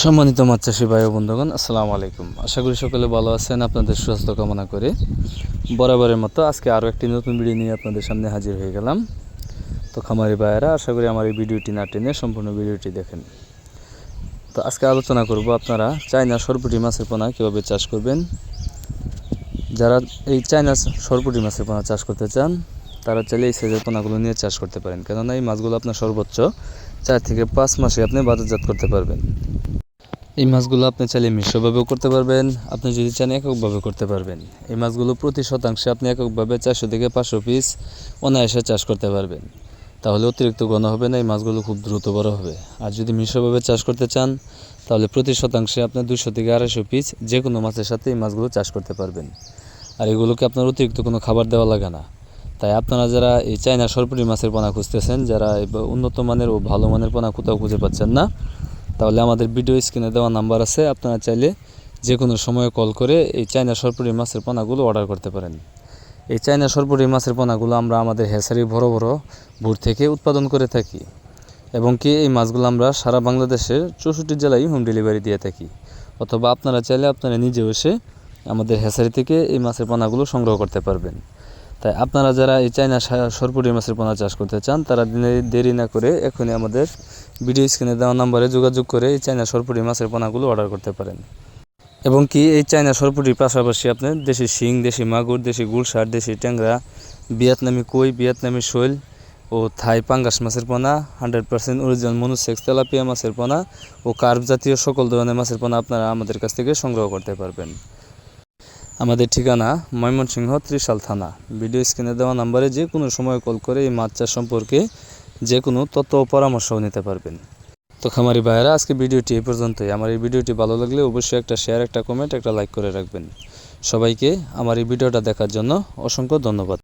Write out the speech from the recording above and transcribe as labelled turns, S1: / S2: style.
S1: সম্মানিত মাছ চাষি ভাই ও বন্ধুগণ, আসসালামু আলাইকুম। আশা করি সকলে ভালো আছেন, আপনাদের সুস্বাস্থ্য কামনা করে। বরাবরের মতো আজকে আরও একটি নতুন ভিডিও নিয়ে আপনাদের সামনে হাজির হয়ে গেলাম। তো খামারি ভাইয়েরা, আশা করি আমার এই ভিডিওটি না টেনে সম্পূর্ণ ভিডিওটি দেখেন। তো আজকে আলোচনা করব আপনারা চায়না সরপুটি মাছের পোনা কীভাবে চাষ করবেন। যারা এই চায়না সরপুটি মাছের পোনা চাষ করতে চান, তারা চাইলে এই সাইজের পোনাগুলো নিয়ে চাষ করতে পারেন। কেননা এই মাছগুলো আপনার সর্বোচ্চ চার থেকে পাঁচ মাসে আপনি বাজারজাত করতে পারবেন। এই মাছগুলো আপনি চাইলে মিশ্রভাবেও করতে পারবেন, আপনি যদি চান এককভাবে করতে পারবেন। এই মাছগুলো প্রতি শতাংশে আপনি এককভাবে চারশো থেকে পাঁচশো পিস অনায়াসে চাষ করতে পারবেন। তাহলে অতিরিক্ত ঘন হবে না, এই মাছগুলো খুব দ্রুত বড় হবে। আর যদি মিশ্রভাবে চাষ করতে চান, তাহলে প্রতি শতাংশে আপনার দুশো থেকে আড়াইশো পিস যে কোনো মাছের সাথে এই মাছগুলো চাষ করতে পারবেন। আর এগুলোকে আপনার অতিরিক্ত কোনো খাবার দেওয়া লাগে না। তাই আপনারা যারা এই চায়না সরপুরি মাছের পোনা খুঁজতেছেন, যারা উন্নত মানের ও ভালো মানের পোনা কোথাও খুঁজে পাচ্ছেন না তাহলে আমাদের ভিডিও স্ক্রিনে দেওয়া নাম্বার আছে, আপনারা চাইলে যে কোনো সময়ে কল করে এই চায়না সরপুরি মাছের পোনাগুলো অর্ডার করতে পারেন। এই চায়না সরপুরি মাছের পোনাগুলো আমরা আমাদের হেসারি বড় বড় ভোর থেকে উৎপাদন করে থাকি এবং কি এই মাছগুলো আমরা সারা বাংলাদেশের চৌষট্টি জেলায় হোম ডেলিভারি দিয়ে থাকি। অথবা আপনারা চাইলে আপনারা নিজে এসে আমাদের হেসারি থেকে এই মাছের পোনাগুলো সংগ্রহ করতে পারবেন। তাই আপনারা যারা এই চায়না সরপুরি মাছের পোনা চাষ করতে চান, তারা দেরি না করে এখনই আমাদের ভিডিও স্ক্রিনে দেওয়া নম্বরে যোগাযোগ করে এই চায়না সরপুরি মাছের পোনাগুলো অর্ডার করতে পারেন। এবং কি এই চায়না সরপুরির পাশাপাশি আপনি দেশি শিং, দেশি মাগুর, দেশি গুলশার দেশি ট্যাংরা, ভিয়েতনামি কই, ভিয়েতনামি শৈল ও থাই পাঙ্গাস মাছের পোনা, hundred percent original monosex tilapia মাছের পোনা ও কার্ভ জাতীয় সকল ধরনের মাছের পোনা আপনারা আমাদের কাছ থেকে সংগ্রহ করতে পারবেন। আমাদের ঠিকানা ময়মনসিংহ ত্রিশাল থানা। ভিডিও স্ক্রিনে দেওয়া নাম্বারে যে কোনো সময় কল করে এই মাছ চাষ সম্পর্কে যে কোনো তথ্য ও পরামর্শও নিতে পারবেন। তো খামারি ভাইয়েরা আজকে ভিডিওটি এই পর্যন্তই। আমার এই ভিডিওটি ভালো লাগলে অবশ্যই একটা শেয়ার একটা কমেন্ট একটা লাইক করে রাখবেন। সবাইকে আমার এই ভিডিওটা দেখার জন্য অসংখ্য ধন্যবাদ।